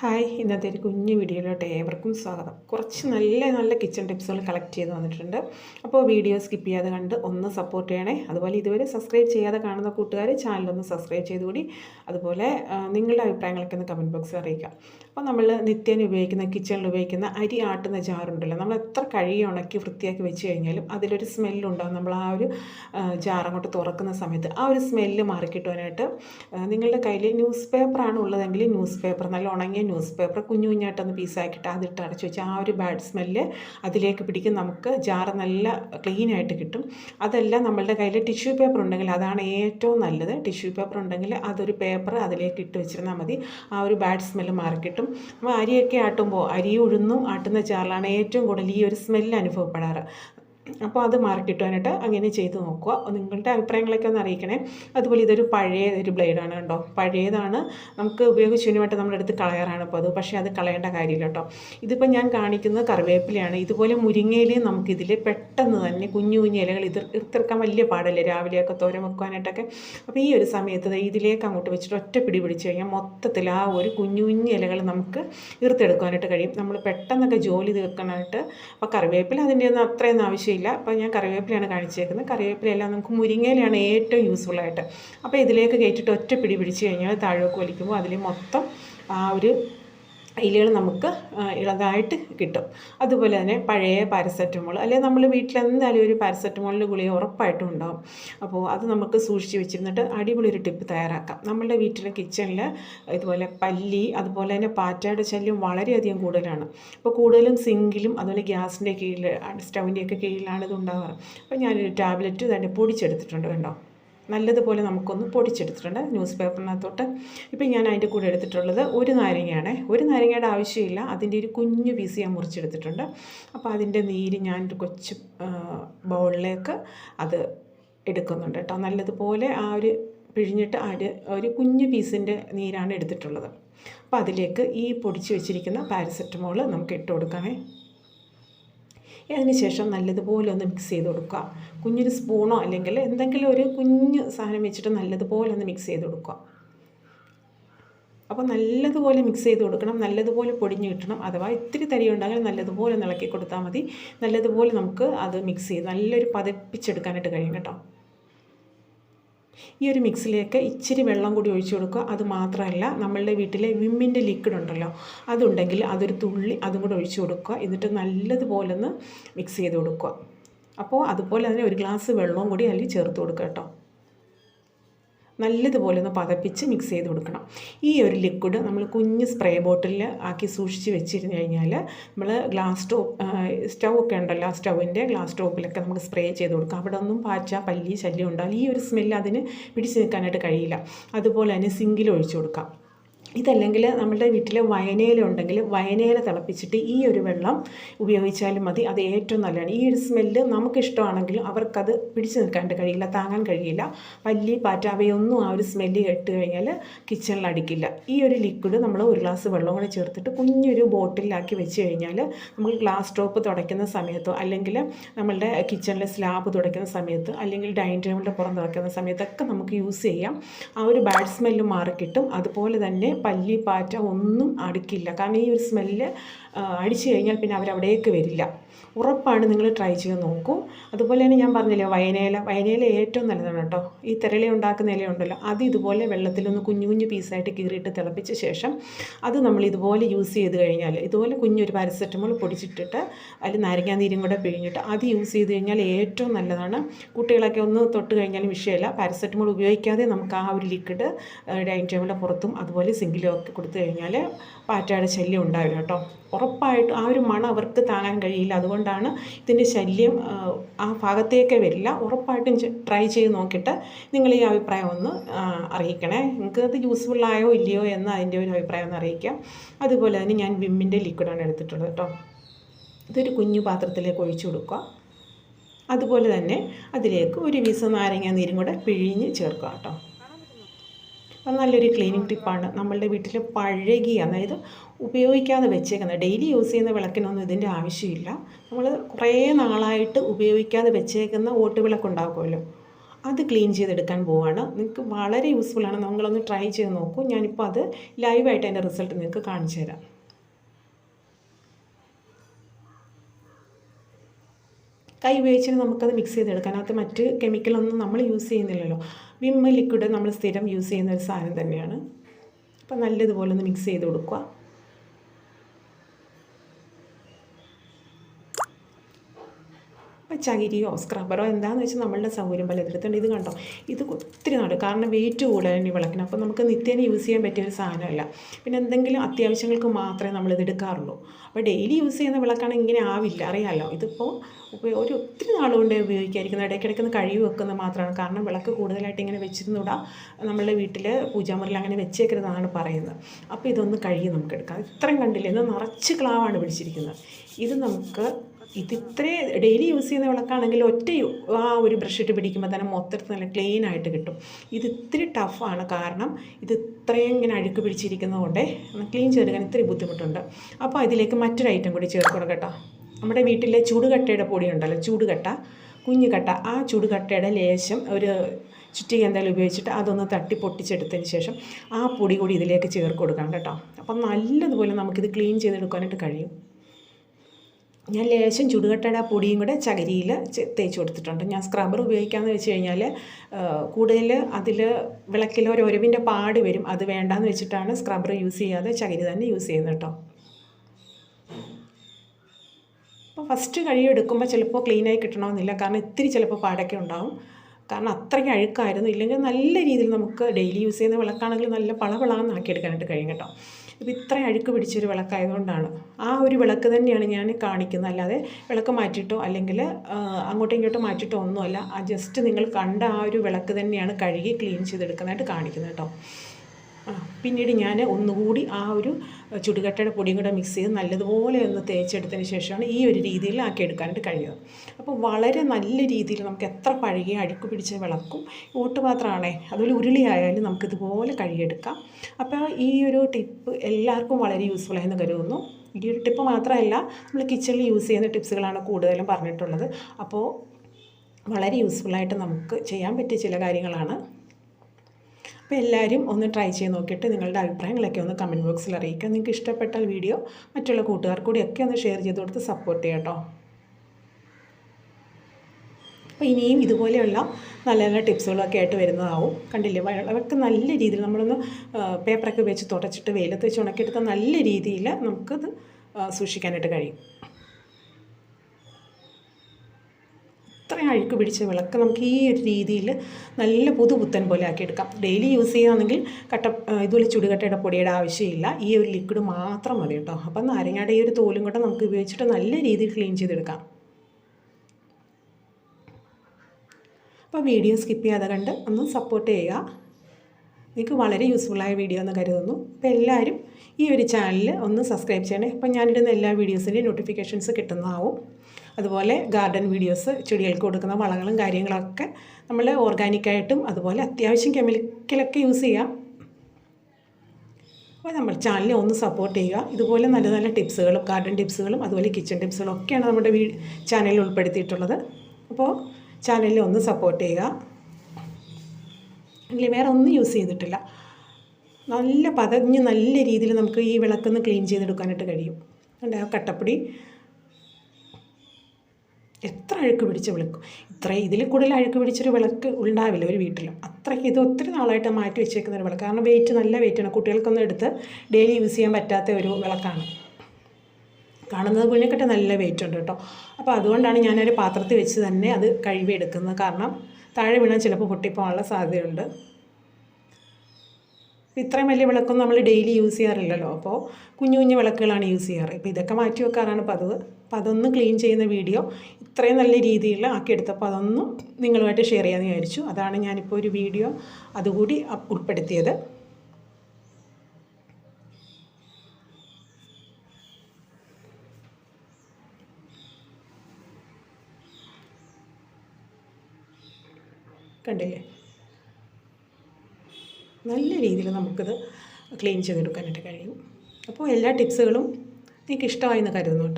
Hi ഇന്നത്തെ ഒരു കുഞ്ഞു വീഡിയോയിലോട്ട് ഏവർക്കും സ്വാഗതം. കുറച്ച് നല്ല നല്ല കിച്ചൺ ടിപ്സുകൾ കളക്ട് ചെയ്ത് വന്നിട്ടുണ്ട്. അപ്പോൾ വീഡിയോ സ്കിപ്പ് ചെയ്യാതെ കണ്ട് ഒന്ന് സപ്പോർട്ട് ചെയ്യണേ. അതുപോലെ ഇതുവരെ സബ്സ്ക്രൈബ് ചെയ്യാതെ കാണുന്ന കൂട്ടുകാർ ചാനലൊന്ന് സബ്സ്ക്രൈബ് ചെയ്തുകൂടി അതുപോലെ നിങ്ങളുടെ അഭിപ്രായങ്ങളൊക്കെ ഒന്ന് കമന്റ് ബോക്സിൽ അറിയിക്കുക. അപ്പോൾ നമ്മൾ നിത്യേന ഉപയോഗിക്കുന്ന കിച്ചണിൽ ഉപയോഗിക്കുന്ന അരി ആട്ടുന്ന ജാറുണ്ടല്ലോ നമ്മൾ എത്ര കഴുകി ഉണക്കി വൃത്തിയാക്കി വെച്ച് കഴിഞ്ഞാലും അതിലൊരു സ്മെല്ലുണ്ടാകും നമ്മൾ ആ ഒരു ജാർ അങ്ങോട്ട് തുറക്കുന്ന സമയത്ത് ആ ഒരു സ്മെല്ല് മാറിക്കിട്ടുവാനായിട്ട് നിങ്ങളുടെ കയ്യിൽ ന്യൂസ് പേപ്പറാണ് ഉള്ളതെങ്കിൽ ന്യൂസ് പേപ്പർ നല്ല ഉണങ്ങിയ ന്യൂസ് പേപ്പർ കുഞ്ഞു കുഞ്ഞായിട്ടൊന്ന് പീസാക്കിയിട്ട് അതിട്ട് അടച്ചു വെച്ചാൽ ആ ഒരു ബാഡ് സ്മെല്ല് അതിലേക്ക് പിടിക്കും. നമുക്ക് ജാറ് നല്ല ക്ലീൻ ആയിട്ട് കിട്ടും. അതല്ല നമ്മളുടെ കയ്യിൽ ടിഷ്യൂ പേപ്പർ ഉണ്ടെങ്കിൽ അതാണ് ഏറ്റവും നല്ലത്. ടിഷ്യൂ പേപ്പർ ഉണ്ടെങ്കിൽ അതൊരു പേപ്പർ അതിലേക്ക് ഇട്ട് വെച്ചിരുന്നാൽ മതി. ആ ഒരു ബാഡ് സ്മെല്ല് മാറിക്കിട്ടും നമ്മൾ അരിയൊക്കെ ആട്ടുമ്പോൾ അരി ഉഴുന്നും ആട്ടുന്ന ജാറിലാണ് ഏറ്റവും കൂടുതൽ ഈ ഒരു സ്മെല്ല് അനുഭവപ്പെടാറ്. അപ്പോൾ അത് മാറിക്കിട്ടാനായിട്ട് അങ്ങനെ ചെയ്ത് നോക്കുക. നിങ്ങളുടെ അഭിപ്രായങ്ങളൊക്കെ ഒന്ന് അറിയിക്കണേ. അതുപോലെ ഇതൊരു പഴയ ഒരു ബ്ലേഡാണ് കേട്ടോ. പഴയതാണ്. നമുക്ക് ഉപയോഗിച്ച് കഴിഞ്ഞിട്ട് നമ്മളെടുത്ത് കളയാറാണ് അപ്പോൾ അത്. പക്ഷേ അത് കളയേണ്ട കാര്യമില്ല കേട്ടോ. ഇതിപ്പോൾ ഞാൻ കാണിക്കുന്നത് കറിവേപ്പിലയാണ്. ഇതുപോലെ മുരിങ്ങയിലയും നമുക്കിതിൽ പെട്ടെന്ന് തന്നെ കുഞ്ഞു കുഞ്ഞു ഇലകൾ ഇതിർ ഇത്തിർക്കാൻ വലിയ പാടല്ലേ രാവിലെയൊക്കെ തോരൻ വെക്കുവാനായിട്ടൊക്കെ. അപ്പോൾ ഈ ഒരു സമയത്ത് ഇതിലേക്ക് അങ്ങോട്ട് വെച്ചിട്ട് ഒറ്റ പിടി പിടിച്ച് കഴിഞ്ഞാൽ മൊത്തത്തിൽ ആ ഒരു കുഞ്ഞു കുഞ്ഞു ഇലകൾ നമുക്ക് ഇറുത്തെടുക്കാനായിട്ട് കഴിയും. നമ്മൾ പെട്ടെന്നൊക്കെ ജോലി തീർക്കാനായിട്ട്. അപ്പോൾ കറിവേപ്പില അതിന്റെ ഒന്നും അത്രയൊന്നും ആവശ്യമില്ല. അപ്പോൾ ഞാൻ കറിവേപ്പിലയാണ് കാണിച്ചേക്കുന്നത്. കറിവേപ്പിലയെല്ലാം നമുക്ക് മുരിങ്ങയിലാണ് ഏറ്റവും യൂസ്ഫുള്ളായിട്ട് അപ്പോൾ ഇതിലേക്ക് കയറ്റിയിട്ട് ഒറ്റ പിടി പിടിച്ച് കഴിഞ്ഞാൽ താഴേക്ക് വലിക്കുമ്പോൾ അതിൽ മൊത്തം ആ ഒരു ഇലകൾ നമുക്ക് ഇളതായിട്ട് കിട്ടും. അതുപോലെ തന്നെ പഴയ പാരസെറ്റമോൾ അല്ലെങ്കിൽ നമ്മൾ വീട്ടിൽ എന്തായാലും ഒരു പാരസെറ്റമോളിന്റെ ഗുളിക ഉറപ്പായിട്ടും ഉണ്ടാവും. അപ്പോൾ അത് നമുക്ക് സൂക്ഷിച്ച് വെച്ചിരുന്നിട്ട് അടിപൊളി ഒരു ടിപ്പ് തയ്യാറാക്കാം. നമ്മളുടെ വീട്ടിലെ കിച്ചണിൽ ഇതുപോലെ പല്ലി അതുപോലെ തന്നെ പാറ്റയുടെ ശല്യം വളരെയധികം കൂടുതലാണ്. അപ്പോൾ കൂടുതലും സിങ്കിലും അതുപോലെ ഗ്യാസിന്റെ കീഴിൽ സ്റ്റൗവിന്റെയൊക്കെ കീഴിലാണ് ഇത് ഉണ്ടാകാറ് അപ്പോൾ ഞാനൊരു ടാബ്ലറ്റ് തന്നെ പൊടിച്ചെടുത്തിട്ടുണ്ട് കണ്ടോ നല്ലതുപോലെ നമുക്കൊന്ന് പൊടിച്ചെടുത്തിട്ടുണ്ട് ന്യൂസ് പേപ്പറിനകത്തോട്ട്. ഇപ്പം ഞാൻ അതിന്റെ കൂടെ എടുത്തിട്ടുള്ളത് ഒരു നാരങ്ങയാണ്. ഒരു നാരങ്ങയുടെ ആവശ്യമില്ല. അതിന്റെ ഒരു കുഞ്ഞു പീസ് ഞാൻ മുറിച്ചെടുത്തിട്ടുണ്ട്. അപ്പോൾ അതിന്റെ നീര് ഞാൻ ഒരു കൊച്ചു ബൗളിലേക്ക് അത് എടുക്കുന്നുണ്ട് കേട്ടോ. നല്ലതുപോലെ ആ ഒരു പിഴിഞ്ഞിട്ട് അടി ഒരു കുഞ്ഞു പീസിന്റെ നീരാണ് എടുത്തിട്ടുള്ളത്. അപ്പോൾ അതിലേക്ക് ഈ പൊടിച്ച് വെച്ചിരിക്കുന്ന പാരസെറ്റമോൾ നമുക്ക് ഇട്ട് കൊടുക്കണേ അതിനുശേഷം നല്ലതുപോലെ ഒന്ന് മിക്സ് ചെയ്ത് കൊടുക്കുക. കുഞ്ഞൊരു സ്പൂണോ അല്ലെങ്കിൽ എന്തെങ്കിലും ഒരു കുഞ്ഞ് സാധനം വെച്ചിട്ട് നല്ലതുപോലെ ഒന്ന് മിക്സ് ചെയ്ത് കൊടുക്കുക. അപ്പോൾ നല്ലതുപോലെ മിക്സ് ചെയ്ത് കൊടുക്കണം. നല്ലതുപോലെ പൊടിഞ്ഞ് കിട്ടണം. അഥവാ ഇത്തിരി തരി ഉണ്ടെങ്കിൽ നല്ലതുപോലെ ഇളക്കി കൊടുത്താൽ മതി. നല്ലതുപോലെ നമുക്ക് അത് മിക്സ് ചെയ്ത് നല്ലൊരു പതപ്പിച്ചെടുക്കാനായിട്ട് കഴിയും കേട്ടോ. ഈ ഒരു മിക്സിലേക്ക് ഇച്ചിരി വെള്ളം കൂടി ഒഴിച്ചു കൊടുക്കുക. അത് മാത്രമല്ല നമ്മളുടെ വീട്ടിലെ വിമ്മിന്റെ ലിക്വിഡ് ഉണ്ടല്ലോ അതുണ്ടെങ്കിൽ അതൊരു തുള്ളി അതും കൂടെ ഒഴിച്ചു കൊടുക്കുക. എന്നിട്ട് നല്ലതുപോലെ ഒന്ന് മിക്സ് ചെയ്ത് കൊടുക്കുക. അപ്പോൾ അതുപോലെ തന്നെ ഒരു ഗ്ലാസ് വെള്ളവും കൂടി അതിൽ ചേർത്ത് കൊടുക്കുക കേട്ടോ. നല്ലതുപോലെ ഒന്ന് പതപ്പിച്ച് മിക്സ് ചെയ്ത് കൊടുക്കണം. ഈ ഒരു ലിക്വിഡ് നമ്മൾ കുഞ്ഞ് സ്പ്രേ ബോട്ടിലിൽ ആക്കി സൂക്ഷിച്ച് വെച്ചിരുന്നു കഴിഞ്ഞാൽ നമ്മൾ ഗ്ലാസ് ടോപ്പ് സ്റ്റൗ ഒക്കെ ഉണ്ടല്ലോ ആ സ്റ്റൗവിന്റെ ഗ്ലാസ് ടോപ്പിലൊക്കെ നമുക്ക് സ്പ്രേ ചെയ്ത് കൊടുക്കാം. അവിടെ ഒന്നും പാച്ച പല്ലി ശല്യം ഉണ്ടാവില്ല. ഈ ഒരു സ്മെല്ല് അതിന് പിടിച്ച് നിൽക്കാനായിട്ട് കഴിയില്ല. അതുപോലെ തന്നെ സിങ്കിൽ ഒഴിച്ചു കൊടുക്കാം. ഇതല്ലെങ്കിൽ നമ്മുടെ വീട്ടിൽ വയനയില ഉണ്ടെങ്കിൽ വയനയില തിളപ്പിച്ചിട്ട് ഈ ഒരു വെള്ളം ഉപയോഗിച്ചാലും മതി. അത് ഏറ്റവും നല്ലതാണ്. ഈ ഒരു സ്മെല്ല് നമുക്കിഷ്ടമാണെങ്കിലും അവർക്കത് പിടിച്ചു നിൽക്കാണ്ട് കഴിയില്ല താങ്ങാൻ കഴിയില്ല. പല്ലി പാറ്റ അവയൊന്നും ആ ഒരു സ്മെല്ല് കേട്ട് കഴിഞ്ഞാൽ കിച്ചണിൽ അടിക്കില്ല. ഈ ഒരു ലിക്വിഡ് നമ്മൾ ഒരു ഗ്ലാസ് വെള്ളം കൂടെ ചേർത്തിട്ട് കുഞ്ഞൊരു ബോട്ടിലാക്കി വെച്ച് കഴിഞ്ഞാൽ നമ്മൾ ഗ്ലാസ് ടോപ്പ് തുടയ്ക്കുന്ന സമയത്തോ അല്ലെങ്കിൽ നമ്മളുടെ കിച്ചണിലെ സ്ലാബ് തുടയ്ക്കുന്ന സമയത്ത് അല്ലെങ്കിൽ ഡൈനിങ് ടേബിളിന്റെ പുറം തുടയ്ക്കുന്ന സമയത്തൊക്കെ നമുക്ക് യൂസ് ചെയ്യാം. ആ ഒരു ബാഡ് സ്മെല്ല് മാറിക്കിട്ടും. അതുപോലെ തന്നെ പല്ലി പാറ്റ ഒന്നും അടുക്കില്ല. കാരണം ഈ ഒരു സ്മെല്ല് അടിച്ചു കഴിഞ്ഞാൽ പിന്നെ അവരവിടേക്ക് വരില്ല. ഉറപ്പാണ് നിങ്ങൾ ട്രൈ ചെയ്യാൻ നോക്കൂ. അതുപോലെ തന്നെ ഞാൻ പറഞ്ഞില്ലേ വയനയില വയനയില ഏറ്റവും നല്ലതാണ് കേട്ടോ. ഈ തിരളി ഉണ്ടാക്കുന്ന ഇല ഉണ്ടല്ലോ അത് ഇതുപോലെ വെള്ളത്തിലൊന്ന് കുഞ്ഞു കുഞ്ഞു പീസായിട്ട് കീറിയിട്ട് തിളപ്പിച്ച ശേഷം അത് നമ്മൾ ഇതുപോലെ യൂസ് ചെയ്ത് കഴിഞ്ഞാൽ ഇതുപോലെ കുഞ്ഞൊരു പാരസെറ്റമോൾ പൊടിച്ചിട്ടിട്ട് അതിൽ നാരങ്ങാനീരും കൂടെ പിഴിഞ്ഞിട്ട് അത് യൂസ് ചെയ്ത് കഴിഞ്ഞാൽ ഏറ്റവും നല്ലതാണ്. കുട്ടികളൊക്കെ ഒന്ന് തൊട്ട് കഴിഞ്ഞാലും വിഷയമല്ല. പാരസെറ്റമോൾ ഉപയോഗിക്കാതെ നമുക്ക് ആ ഒരു ലിക്വിഡ് ഡൈനിങ് ടേബിളിന്റെ പുറത്തും അതുപോലെ സിങ്കിലും ഒക്കെ കൊടുത്തു കഴിഞ്ഞാൽ പാറ്റയുടെ ശല്യം ഉണ്ടാവില്ല കേട്ടോ. ഉറപ്പായിട്ടും ആ ഒരു മണം അവർക്ക് താങ്ങാൻ കഴിയില്ല. അതുകൊണ്ടാണ് ഇതിന്റെ ശല്യം ആ ഭാഗത്തേക്ക് വരില്ല. ഉറപ്പായിട്ടും ട്രൈ ചെയ്ത് നോക്കിയിട്ട് നിങ്ങൾ ഈ അഭിപ്രായം ഒന്ന് അറിയിക്കണേ. നിങ്ങൾക്ക് അത് യൂസ്ഫുൾ ആയോ ഇല്ലയോ എന്ന് അതിന്റെ ഒരു അഭിപ്രായം ഒന്ന് അറിയിക്കാം. അതുപോലെ തന്നെ ഞാൻ വിമ്മിന്റെ ലിക്വിഡാണ് എടുത്തിട്ടുള്ളത് കേട്ടോ. ഇതൊരു കുഞ്ഞു പാത്രത്തിലേക്ക് ഒഴിച്ചു കൊടുക്കുക. അതുപോലെ തന്നെ അതിലേക്ക് ഒരു വീസ് നാരങ്ങ നീരും കൂടെ പിഴിഞ്ഞ് ചേർക്കുക കേട്ടോ. അത് നല്ലൊരു ക്ലീനിങ് ടിപ്പാണ് നമ്മളുടെ വീട്ടിൽ പഴകിയ അതായത് ഉപയോഗിക്കാതെ വെച്ചേക്കുന്ന ഡെയിലി യൂസ് ചെയ്യുന്ന വിളക്കിനൊന്നും ഇതിന്റെ ആവശ്യമില്ല. നമ്മൾ കുറേ നാളായിട്ട് ഉപയോഗിക്കാതെ വെച്ചേക്കുന്ന ഓട്ടുവിളക്ക് ഉണ്ടാക്കുമല്ലോ. അത് ക്ലീൻ ചെയ്തെടുക്കാൻ പോവാണ്. നിങ്ങൾക്ക് വളരെ യൂസ്ഫുൾ യൂസ്ഫുള്ളാണ് നിങ്ങളൊന്ന് ട്രൈ ചെയ്ത് നോക്കൂ. ഞാനിപ്പോൾ അത് ലൈവായിട്ട് അതിന്റെ റിസൾട്ട് നിങ്ങൾക്ക് കാണിച്ചു തരാം. കൈ ഉപയോഗിച്ചിട്ട് നമുക്കത് മിക്സ് ചെയ്തെടുക്കാം. അതിനകത്ത് മറ്റ് കെമിക്കലൊന്നും നമ്മൾ യൂസ് ചെയ്യുന്നില്ലല്ലോ. വിമ്മ് ലിക്വിഡ് നമ്മൾ സ്ഥിരം യൂസ് ചെയ്യുന്ന ഒരു സാധനം തന്നെയാണ്. അപ്പോൾ നല്ലതുപോലെ ഒന്ന് മിക്സ് ചെയ്ത് കൊടുക്കുക. ചകിരിയോ സ്ക്രബറോ എന്താണെന്ന് വെച്ചാൽ നമ്മളുടെ സൗകര്യം പോലെ ഇത് കണ്ടോ? ഇത് ഒത്തിരി നാട്. കാരണം വെയിറ്റ് കൂടുതലാണ് ഈ വിളക്കിന്. അപ്പോൾ നമുക്ക് നിത്യേന യൂസ് ചെയ്യാൻ പറ്റിയ ഒരു സാധനമല്ല. പിന്നെ എന്തെങ്കിലും അത്യാവശ്യങ്ങൾക്ക് മാത്രമേ നമ്മളിത് എടുക്കാറുള്ളൂ. അപ്പോൾ ഡെയിലി യൂസ് ചെയ്യുന്ന വിളക്കാണ് ഇങ്ങനെ ആവില്ല. അറിയാമല്ലോ ഇതിപ്പോൾ ഒരു ഒത്തിരി നാളുകൊണ്ട് ഉപയോഗിക്കാതിരിക്കുന്നത് ഇടയ്ക്കിടയ്ക്ക് കഴിവ് വെക്കുന്നത് മാത്രമാണ്. കാരണം വിളക്ക് കൂടുതലായിട്ട് ഇങ്ങനെ വെച്ചിരുന്നൂടെ. നമ്മളുടെ വീട്ടിൽ പൂജാമുറിയിൽ അങ്ങനെ വെച്ചേക്കരുതെന്നാണ് പറയുന്നത്. അപ്പോൾ ഇതൊന്ന് കഴുകി നമുക്ക് എടുക്കാം. ഇത്രയും കണ്ടില്ലേ? ഇത് നിറച്ച് ക്ലാവാണ് പിടിച്ചിരിക്കുന്നത്. ഇത് നമുക്ക് ഇതിത്രേ ഡെയിലി യൂസ് ചെയ്യുന്ന വിളക്കാണെങ്കിൽ ഒറ്റ ആ ഒരു ബ്രഷ് ഇട്ട് പിടിക്കുമ്പോൾ തന്നെ മൊത്തത്തിൽ നല്ല ക്ലീൻ ആയിട്ട് കിട്ടും. ഇത് ഇത്തിരി ടഫാണ് കാരണം ഇത് ഇത്രയും ഇങ്ങനെ അഴുക്ക് പിടിച്ചിരിക്കുന്നതുകൊണ്ട് ക്ലീൻ ചെയ്തെടുക്കാൻ ഇത്തിരി ബുദ്ധിമുട്ടുണ്ട്. അപ്പോൾ ഇതിലേക്ക് മറ്റൊരു ഐറ്റം കൂടി ചേർക്കണം കേട്ടോ നമ്മുടെ വീട്ടിലെ ചൂടുകട്ടയുടെ പൊടി ഉണ്ടല്ലോ ചൂടുകട്ട കുഞ്ഞുകട്ട ആ ചൂടുകട്ടയുടെ ലേശം ഒരു ചുറ്റിക എന്തായാലും ഉപയോഗിച്ചിട്ട് അതൊന്ന് തട്ടി പൊട്ടിച്ചെടുത്തതിന് ശേഷം ആ പൊടി കൂടി ഇതിലേക്ക് ചേർത്ത് കൊടുക്കാം കേട്ടോ. അപ്പം നല്ലതുപോലെ നമുക്കിത് ക്ലീൻ ചെയ്തെടുക്കാനായിട്ട് കഴിയും. ഞാൻ ലേശം ചുടുകട്ടയുടെ പൊടിയും കൂടെ ചകരിയിൽ തേച്ച് കൊടുത്തിട്ടുണ്ട്. ഞാൻ സ്ക്രബ്ബർ ഉപയോഗിക്കാമെന്ന് വെച്ച് കഴിഞ്ഞാൽ കൂടുതൽ അതിൽ വിളക്കിൽ ഒരു ഒരുവിന്റെ പാട് വരും. അത് വേണ്ടാന്ന് വെച്ചിട്ടാണ് സ്ക്രബ്ബർ യൂസ് ചെയ്യാതെ ചകിരി തന്നെ യൂസ് ചെയ്യുന്നത് കേട്ടോ. അപ്പോൾ ഫസ്റ്റ് കഴിയെടുക്കുമ്പോൾ ചിലപ്പോൾ ക്ലീനായി കിട്ടണമെന്നില്ല. കാരണം ഇത്തിരി ചിലപ്പോൾ പാടൊക്കെ ഉണ്ടാവും. കാരണം അത്രയ്ക്ക് അഴുക്കായിരുന്നു. ഇല്ലെങ്കിൽ നല്ല രീതിയിൽ നമുക്ക് ഡെയിലി യൂസ് ചെയ്യുന്ന വിളക്കാണെങ്കിൽ നല്ല പളപളാന്നാക്കി എടുക്കാനായിട്ട് കഴിയും കേട്ടോ. ഇത് ഇത്രയും അഴുക്ക് പിടിച്ചൊരു വിളക്കായതുകൊണ്ടാണ്. ആ ഒരു വിളക്ക് തന്നെയാണ് ഞാൻ കാണിക്കുന്നത്. അല്ലാതെ വിളക്ക് മാറ്റിയിട്ടോ അല്ലെങ്കിൽ അങ്ങോട്ടും ഇങ്ങോട്ടും മാറ്റിയിട്ടോ ഒന്നുമല്ല. ആ ജസ്റ്റ് നിങ്ങൾ കണ്ട ആ ഒരു വിളക്ക് തന്നെയാണ് കഴുകി ക്ലീൻ ചെയ്തെടുക്കുന്നതായിട്ട് കാണിക്കുന്നത് കേട്ടോ. പിന്നീട് ഞാൻ ഒന്നുകൂടി ആ ഒരു ചുടുകട്ടയുടെ പൊടിയും കൂടെ മിക്സ് ചെയ്ത് നല്ലതുപോലെ ഒന്ന് തേച്ചെടുത്തതിന് ശേഷമാണ് ഈ ഒരു രീതിയിൽ ആക്കി എടുക്കാനായിട്ട് കഴിയുന്നത് അപ്പോൾ വളരെ നല്ല രീതിയിൽ നമുക്ക് എത്ര പഴകിയ അഴുക്ക് പിടിച്ച് വിളക്കും ഓട്ടുപാത്രമാണേ അതുപോലെ ഉരുളിയായാലും നമുക്കിതുപോലെ കഴുകിയെടുക്കാം. അപ്പോൾ ഈ ഒരു ടിപ്പ് എല്ലാവർക്കും വളരെ യൂസ്ഫുൾ ആയെന്ന് കരുതുന്നു. ഈ ഒരു ടിപ്പ് മാത്രമല്ല നമ്മൾ കിച്ചണിൽ യൂസ് ചെയ്യുന്ന ടിപ്സുകളാണ് കൂടുതലും പറഞ്ഞിട്ടുള്ളത്. അപ്പോൾ വളരെ യൂസ്ഫുള്ളായിട്ട് നമുക്ക് ചെയ്യാൻ പറ്റിയ ചില കാര്യങ്ങളാണ്. അപ്പോൾ എല്ലാവരും ഒന്ന് ട്രൈ ചെയ്ത് നോക്കിയിട്ട് നിങ്ങളുടെ അഭിപ്രായങ്ങളൊക്കെ ഒന്ന് കമന്റ് ബോക്സിൽ അറിയിക്കുക. നിങ്ങൾക്ക് ഇഷ്ടപ്പെട്ടാൽ വീഡിയോ മറ്റുള്ള കൂട്ടുകാർ കൂടിയൊക്കെ ഒന്ന് ഷെയർ ചെയ്ത് കൊടുത്ത് സപ്പോർട്ട് ചെയ്യാം കേട്ടോ. അപ്പോൾ ഇനിയും ഇതുപോലെയുള്ള നല്ല നല്ല ടിപ്സുകളൊക്കെ ആയിട്ട് വരുന്നതാവും. കണ്ടില്ലേ? അവർക്ക് നല്ല രീതിയിൽ നമ്മളൊന്ന് പേപ്പറൊക്കെ വെച്ച് തുടച്ചിട്ട് വെയിലത്ത് വെച്ച് ഉണക്കിയെടുത്താൽ നല്ല രീതിയിൽ നമുക്കത് സൂക്ഷിക്കാനായിട്ട് കഴിയും. അത്രയും അഴുക്ക് പിടിച്ച വിളക്ക് നമുക്ക് ഈ ഒരു രീതിയിൽ നല്ല പുതു പുത്തൻ പോലെ ആക്കിയെടുക്കാം. ഡെയിലി യൂസ് ചെയ്യുകയാണെങ്കിൽ കട്ട ഇതുപോലെ ചുടുകട്ടയുടെ പൊടിയുടെ ആവശ്യമില്ല. ഈ ഒരു ലിക്വിഡ് മാത്രം മതി കേട്ടോ. അപ്പം നാരങ്ങയുടെ ഈ ഒരു തോലും കൂടെ നമുക്ക് ഉപയോഗിച്ചിട്ട് നല്ല രീതിയിൽ ക്ലീൻ ചെയ്തെടുക്കാം. അപ്പോൾ വീഡിയോ സ്കിപ്പ് ചെയ്യാതെ കണ്ട് ഒന്ന് സപ്പോർട്ട് ചെയ്യുക. നിങ്ങൾക്ക് വളരെ യൂസ്ഫുള്ളായ വീഡിയോ എന്ന് കരുതുന്നു. അപ്പോൾ എല്ലാവരും ഈ ഒരു ചാനൽ ഒന്ന് സബ്സ്ക്രൈബ് ചെയ്യണേ. അപ്പോൾ ഞാനിടുന്ന എല്ലാ വീഡിയോസിന്റെയും നോട്ടിഫിക്കേഷൻസ് കിട്ടുന്നതാവും. അതുപോലെ ഗാർഡൻ വീഡിയോസ് ചെടികൾക്ക് കൊടുക്കുന്ന വളങ്ങളും കാര്യങ്ങളൊക്കെ നമ്മൾ ഓർഗാനിക്കായിട്ടും അതുപോലെ അത്യാവശ്യം കെമിക്കലൊക്കെ യൂസ് ചെയ്യാം. അപ്പോൾ നമ്മൾ ചാനലിനെ ഒന്ന് സപ്പോർട്ട് ചെയ്യുക. ഇതുപോലെ നല്ല നല്ല ടിപ്സുകളും ഗാർഡൻ ടിപ്സുകളും അതുപോലെ കിച്ചൺ ടിപ്സുകളും ഒക്കെയാണ് നമ്മുടെ വീ ചാനലിൽ ഉൾപ്പെടുത്തിയിട്ടുള്ളത്. അപ്പോൾ ചാനലിനെ ഒന്ന് സപ്പോർട്ട് ചെയ്യുക. അല്ലെങ്കിൽ വേറെ ഒന്നും യൂസ് ചെയ്തിട്ടില്ല. നല്ല പതഞ്ഞ് നല്ല രീതിയിൽ നമുക്ക് ഈ വിളക്കൊന്ന് ക്ലീൻ ചെയ്തെടുക്കാനായിട്ട് കഴിയും. കട്ടപ്പൊടി എത്ര അഴുക്ക് പിടിച്ച വിളക്കും. ഇത്ര ഇതിൽ കൂടുതൽ അഴുക്ക് പിടിച്ചൊരു വിളക്ക് ഉണ്ടാവില്ല ഒരു വീട്ടിലും. അത്രയ്ക്ക് ഇത് ഒത്തിരി നാളായിട്ട് മാറ്റി വെച്ചേക്കുന്ന ഒരു വിളക്ക്. കാരണം വെയിറ്റ് നല്ല വെയിറ്റാണ് കുട്ടികൾക്കൊന്നും എടുത്ത് ഡെയിലി യൂസ് ചെയ്യാൻ പറ്റാത്ത ഒരു വിളക്കാണ്. കാണുന്നത് കുഞ്ഞിക്കെട്ട് നല്ല വെയിറ്റ് ഉണ്ട് കേട്ടോ. അപ്പോൾ അതുകൊണ്ടാണ് ഞാനൊരു പാത്രത്തിൽ വെച്ച് തന്നെ അത് കഴുകി എടുക്കുന്നത് കാരണം താഴെ വീണാൽ ചിലപ്പോൾ പൊട്ടിപ്പോകാനുള്ള സാധ്യതയുണ്ട്. ഇത്രയും വലിയ വിളക്കൊന്നും നമ്മൾ ഡെയിലി യൂസ് ചെയ്യാറില്ലല്ലോ. അപ്പോൾ കുഞ്ഞു കുഞ്ഞു വിളക്കുകളാണ് യൂസ് ചെയ്യാറ്. ഇപ്പോൾ ഇതൊക്കെ മാറ്റി വെക്കാറാണ് പതിവ്. അപ്പോൾ അതൊന്ന് ക്ലീൻ ചെയ്യുന്ന വീഡിയോ ഇത്രയും നല്ല രീതിയിൽ ആക്കിയെടുത്തപ്പോൾ അതൊന്നും നിങ്ങളുമായിട്ട് ഷെയർ ചെയ്യാമെന്ന് വിചാരിച്ചു. അതാണ് ഞാനിപ്പോൾ ഒരു വീഡിയോ അതുകൂടി ഉൾപ്പെടുത്തിയത്. കണ്ടില്ലേ? നല്ല രീതിയിൽ നമുക്കിത് ക്ലീൻ ചെയ്തെടുക്കാനായിട്ട് കഴിയും. അപ്പോൾ എല്ലാ ടിപ്സുകളും നിങ്ങൾക്ക് ഇഷ്ടമായെന്ന് കരുതുന്നു കേട്ടോ.